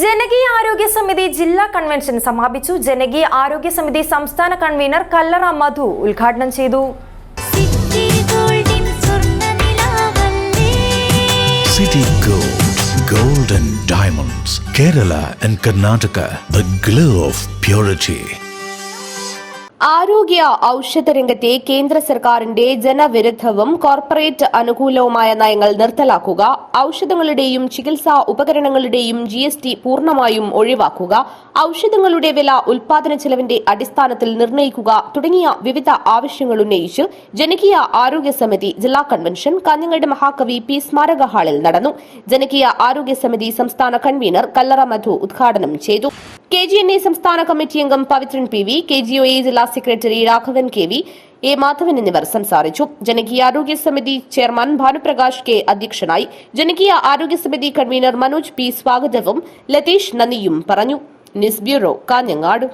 ജനകീയ ആരോഗ്യ സമിതി ജില്ലാ കൺവെൻഷൻ സമാപിച്ചു. ജനകീയ ആരോഗ്യ സമിതി സംസ്ഥാന കൺവീനർ കല്ലറ മധു ഉദ്ഘാടനം ചെയ്തു. City Gold, Gold and Diamonds, Kerala and Karnataka, the glow of purity. ആരോഗ്യ ഔഷധ രംഗത്തെ കേന്ദ്ര സർക്കാരിന്റെ ജനവിരുദ്ധവും കോർപ്പറേറ്റ് അനുകൂലവുമായ നയങ്ങൾ നിർത്തലാക്കുക ഔഷധങ്ങളുടെയും ചികിത്സാ ഉപകരണങ്ങളുടെയും ജി എസ് ടി പൂർണമായും ഒഴിവാക്കുക ഔഷധങ്ങളുടെ വില ഉൽപാദന ചെലവിന്റെ അടിസ്ഥാനത്തിൽ നിർണയിക്കുക തുടങ്ങിയ വിവിധ ആവശ്യങ്ങൾ ഉന്നയിച്ച് ജനകീയ ആരോഗ്യ സമിതി ജില്ലാ കൺവെൻഷൻ കാഞ്ഞങ്ങാട് മഹാകവി പി സ്മാരക ഹാളിൽ നടന്നു. ജനകീയ ആരോഗ്യ സമിതി സംസ്ഥാന കൺവീനർ കല്ലറ മധു ഉദ്ഘാടനം ചെയ്തു. കെ ജി എൻ എ സംസ്ഥാന കമ്മിറ്റി അംഗം Pavithran P V K G O A ജില്ലാ secretary Raghavan K V A Madhavan എന്നിവർ സംസാരിച്ചു. ജനകീയ ആരോഗ്യ സമിതി ചെയർമാൻ ഭാനുപ്രകാശ് കെ അധ്യക്ഷനായി ജനകീയ ആരോഗ്യ സമിതി കൺവീനർ മനോജ് പി സ്വാഗതവും ലതീഷ് നന്ദിയും പറഞ്ഞു. News bureau Kanhangad.